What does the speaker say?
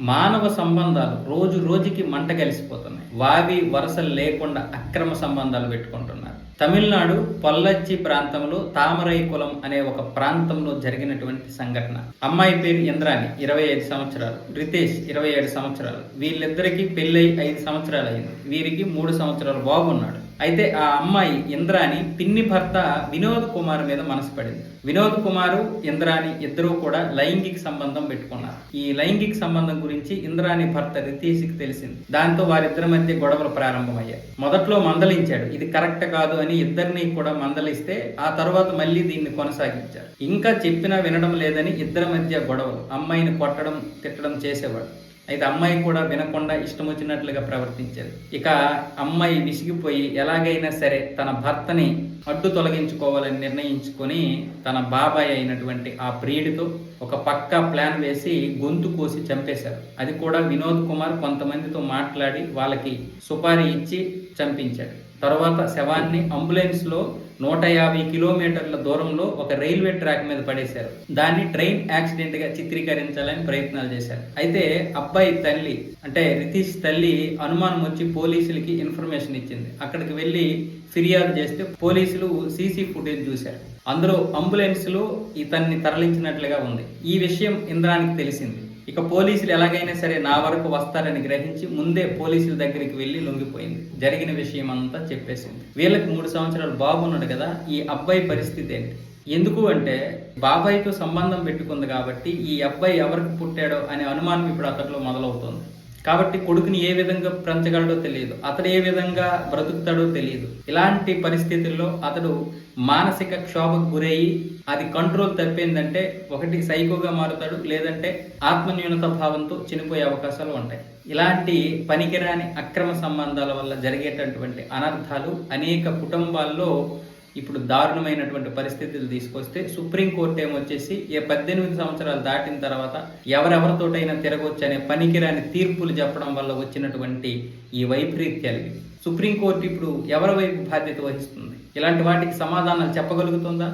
మానవ సంబంధాలు రోజు రోజుకి మంట కలిసిపోతున్నాయి. వావి వరసలు లేకుండా అక్రమ సంబంధాలు పెట్టుకుంటున్నారు. తమిళనాడు పొల్లచ్చి ప్రాంతంలో తామరై కులం అనే ఒక ప్రాంతంలో జరిగినటువంటి సంఘటన. అమ్మాయి పేరు ఇంద్రాణి ఇరవై ఐదు సంవత్సరాలు. రితేష్ ఇరవై ఏడు సంవత్సరాలు. వీళ్ళిద్దరికి పెళ్ళై ఐదు సంవత్సరాలు అయింది వీరికి మూడు సంవత్సరాలు బాగున్నాడు అయితే ఆ అమ్మాయి ఇంద్రాని పిన్ని భర్త వినోద్ కుమార్ మీద మనసు పడింది. వినోద్ కుమారు ఇంద్రాని ఇద్దరూ కూడా లైంగిక సంబంధం పెట్టుకున్నారు. ఈ లైంగిక సంబంధం గురించి ఇంద్రాని భర్త రితీష్కి తెలిసింది. దాంతో వారిద్దరి మధ్య గొడవలు ప్రారంభమయ్యాయి. మొదట్లో మందలించాడు. ఇది కరెక్ట్ కాదు అని ఇద్దరిని కూడా మందలిస్తే ఆ తర్వాత మళ్ళీ దీన్ని కొనసాగించారు. ఇంకా చెప్పినా వినడం లేదని ఇద్దరి మధ్య గొడవలు. అమ్మాయిని కొట్టడం తిట్టడం చేసేవాడు. అయితే అమ్మాయి కూడా వినకుండా ఇష్టం వచ్చినట్లుగా ప్రవర్తించేది. ఇక అమ్మాయి విసిగిపోయి ఎలాగైనా సరే తన భర్తని అడ్డు తొలగించుకోవాలని నిర్ణయించుకొని తన బాబాయ్ అయినటువంటి ఆ ప్రియుడితో ఒక పక్కా ప్లాన్ వేసి గొంతు కోసి చంపేశారు. అది కూడా వినోద్ కుమార్ కొంతమందితో మాట్లాడి వాళ్ళకి సుపారీ ఇచ్చి చంపించాడు. తర్వాత శవాన్ని అంబులెన్స్లో నూట యాభై కిలోమీటర్ల దూరంలో ఒక రైల్వే ట్రాక్ మీద పడేశారు. దాన్ని ట్రైన్ యాక్సిడెంట్గా చిత్రీకరించాలని ప్రయత్నాలు చేశారు. అయితే అబ్బాయి తల్లి అంటే రితీష్ తల్లి అనుమానం వచ్చి పోలీసులకి ఇన్ఫర్మేషన్ ఇచ్చింది. అక్కడికి వెళ్ళి ఫిర్యాదు చేస్తే పోలీసులు సీసీ ఫుటేజ్ చూశారు. అందులో అంబులెన్స్లు ఇతన్ని తరలించినట్లుగా ఉంది. ఈ విషయం ఇంద్రానికి తెలిసింది. ఇక పోలీసులు ఎలాగైనా సరే నా వరకు వస్తారని గ్రహించి ముందే పోలీసుల దగ్గరికి వెళ్ళి లొంగిపోయింది. జరిగిన విషయం అంతా చెప్పేసింది. వీళ్ళకి మూడు సంవత్సరాలు బాగున్నాడు కదా ఈ అబ్బాయి పరిస్థితి ఏంటి? ఎందుకు అంటే బాబాయ్తో సంబంధం పెట్టుకుంది కాబట్టి ఈ అబ్బాయి ఎవరికి పుట్టాడో అనే అనుమానం ఇప్పుడు అతనిలో మొదలవుతుంది. కాబట్టి కొడుకుని ఏ విధంగా పెంచగలడో తెలియదు. అతడు ఏ విధంగా బ్రతుకుతాడో తెలియదు. ఇలాంటి పరిస్థితుల్లో అతడు మానసిక క్షోభకు గురయ్యి అది కంట్రోల్ తప్పిందంటే ఒకటి సైకోగా మారుతాడు లేదంటే ఆత్మన్యూనత భావంతో చనిపోయే అవకాశాలు ఉంటాయి. ఇలాంటి పనికిరాని అక్రమ సంబంధాల వల్ల జరిగేటటువంటి అనర్థాలు అనేక కుటుంబాల్లో ఇప్పుడు దారుణమైనటువంటి పరిస్థితులు తీసుకొస్తే సుప్రీంకోర్టు ఏమొచ్చేసి ఏ పద్దెనిమిది సంవత్సరాలు దాటిన తర్వాత ఎవరెవరితోటైనా తిరగొచ్చు అనే పనికిరాని తీర్పులు చెప్పడం వల్ల వచ్చినటువంటి ఈ వైపరీత్యాలు సుప్రీంకోర్టు ఇప్పుడు ఎవరి వైపు బాధ్యత వహిస్తుంది? ఇలాంటి వాటికి సమాధానాలు చెప్పగలుగుతుందా?